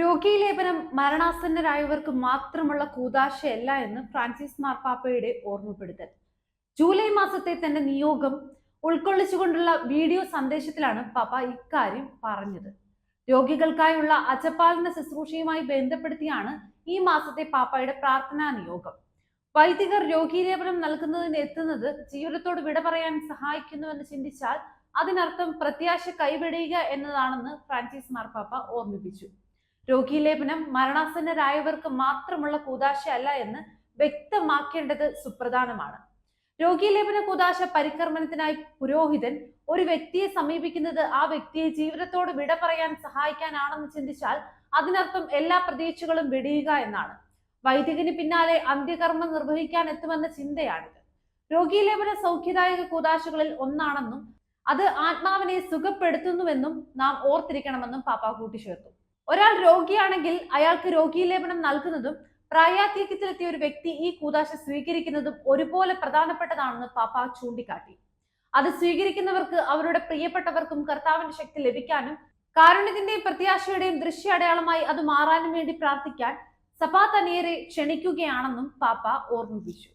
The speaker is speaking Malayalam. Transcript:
രോഗീലേപനം മരണാസന്നരായവർക്ക് മാത്രമുള്ള കൂതാശയല്ല എന്ന് ഫ്രാൻസിസ് മാർപ്പാപ്പയുടെ ഓർമ്മപ്പെടുത്തൽ. ജൂലൈ മാസത്തെ തന്റെ നിയോഗം ഉൾക്കൊള്ളിച്ചുകൊണ്ടുള്ള വീഡിയോ സന്ദേശത്തിലാണ് പാപ്പ ഇക്കാര്യം പറഞ്ഞത്. രോഗികൾക്കായുള്ള അജപാലന ശുശ്രൂഷയുമായി ബന്ധപ്പെടുത്തിയാണ് ഈ മാസത്തെ പാപ്പയുടെ പ്രാർത്ഥനാ നിയോഗം. വൈദികർ രോഗീലേപനം നൽകുന്നതിന് എത്തുന്നത് ജീവിതത്തോട് വിട പറയാൻ സഹായിക്കുന്നുവെന്ന് ചിന്തിച്ചാൽ അതിനർത്ഥം പ്രത്യാശ കൈവിടുക എന്നതാണെന്ന് ഫ്രാൻസിസ് മാർപ്പാപ്പ ഓർമ്മിപ്പിച്ചു. രോഗീലേപനം മരണാസന്നരായവർക്ക് മാത്രമുള്ള കൂതാശ അല്ല എന്ന് വ്യക്തമാക്കേണ്ടത് സുപ്രധാനമാണ്. രോഗീലേപന കൂതാശ പരിക്രമണത്തിനായി പുരോഹിതൻ ഒരു വ്യക്തിയെ സമീപിക്കുന്നത് ആ വ്യക്തിയെ ജീവിതത്തോട് വിട പറയാൻ സഹായിക്കാനാണെന്ന് ചിന്തിച്ചാൽ അതിനർത്ഥം എല്ലാ പ്രതീക്ഷകളും വെടിയുക എന്നാണ്. വൈദികന് പിന്നാലെ അന്ത്യകർമ്മം നിർവഹിക്കാൻ എത്തുമെന്ന ചിന്തയാണിത്. രോഗീലേപന സൗഖ്യദായക കൂതാശകളിൽ ഒന്നാണെന്നും അത് ആത്മാവിനെ സുഖപ്പെടുത്തുന്നുവെന്നും നാം ഓർത്തിരിക്കണമെന്നും പാപ്പ കൂട്ടിച്ചേർത്തു. ഒരാൾ രോഗിയാണെങ്കിൽ അയാൾക്ക് രോഗീലേപനം നൽകുന്നതും പ്രായാധിക്യത്തിലെത്തിയ ഒരു വ്യക്തി ഈ കൂതാശ സ്വീകരിക്കുന്നതും ഒരുപോലെ പ്രധാനപ്പെട്ടതാണെന്ന് പാപ്പ ചൂണ്ടിക്കാട്ടി. അത് സ്വീകരിക്കുന്നവർക്ക് അവരുടെ പ്രിയപ്പെട്ടവർക്കും കർത്താവിന്റെ ശക്തി ലഭിക്കാനും കാരുണ്യത്തിന്റെയും പ്രത്യാശയുടെയും ദൃശ്യാടയാളമായി അത് മാറാനും വേണ്ടി പ്രാർത്ഥിക്കാൻ സഭാ തനിയരെ ക്ഷണിക്കുകയാണെന്നും പാപ്പ ഓർമ്മിപ്പിച്ചു.